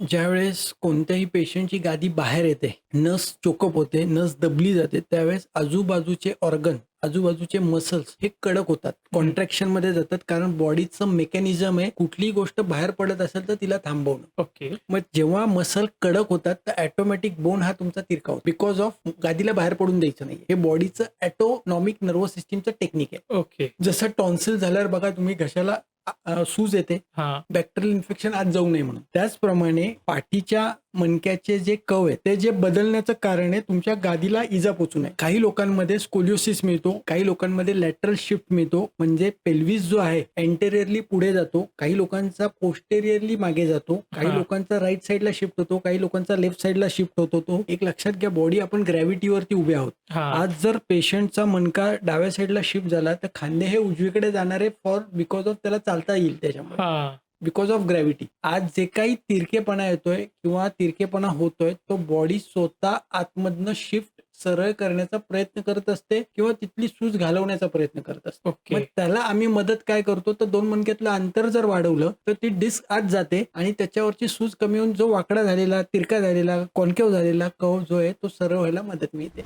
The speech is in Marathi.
ज्यावेळेस कोणत्याही पेशंटची गादी बाहेर येते नस चोकअप होते नस दबली जाते त्यावेळेस आजूबाजूचे ऑर्गन आजूबाजूचे मसल्स हे कडक होतात. कॉन्ट्रॅक्शनमध्ये जातात कारण बॉडीचं मेकॅनिझम आहे कुठलीही गोष्ट बाहेर पडत असेल तर तिला थांबवणं. ओके मग जेव्हा मसल कडक होतात तर ऑटोमॅटिक बोन हा तुमचा तिरका होतो. बिकॉज ऑफ गादीला बाहेर पडून द्यायचं नाही हे बॉडीचं ॲटोनॉमिक नर्वस सिस्टीमचं टेक्निक आहे. ओके जसं टॉन्सिल झाल्यावर बघा तुम्ही घशाला अ, सूज येते. हा. बॅक्टेरियल इन्फेक्शन आज जाऊ नये म्हणून. त्याचप्रमाणे पाठीच्या मणक्याचे जे कव आहे ते जे बदलण्याचं कारण आहे तुमच्या गादीला इजा पोचू नये. काही लोकांमध्ये स्कोलिओसिस मिळतो काही लोकांमध्ये लॅटरल शिफ्ट मिळतो. म्हणजे पेल्विस जो आहे एंटेरियरली पुढे जातो काही लोकांचा पोस्टेरियरली मागे जातो काही. लोकांचा राईट साईडला शिफ्ट होतो काही लोकांचा लेफ्ट साईडला शिफ्ट होतो तो एक लक्षात घ्या बॉडी आपण ग्रॅव्हिटीवरती उभे आहोत. आज जर पेशंटचा मणका डाव्या साईडला शिफ्ट झाला तर खांदे हे उजवीकडे जाणारे फॉर बिकॉज ऑफ त्याला चालता येईल त्याच्यामुळे. हा. बिकॉज ऑफ ग्रॅव्हिटी आज जे काही तिरकेपणा येतोय किंवा तिरकेपणा होतोय तो बॉडी स्वतः आतमधनं शिफ्ट सरळ करण्याचा प्रयत्न करत असते किंवा तिथली सूज घालवण्याचा प्रयत्न करत असते. मग त्याला आम्ही मदत काय करतो? तर दोन मणक्यातलं अंतर जर वाढवलं तर ती डिस्क आत जाते आणि त्याच्यावरची सूज कमी होऊन जो वाकडा झालेला तिरका झालेला कॉन्केव झालेला कव जो आहे तो सरळ व्हायला मदत मिळते.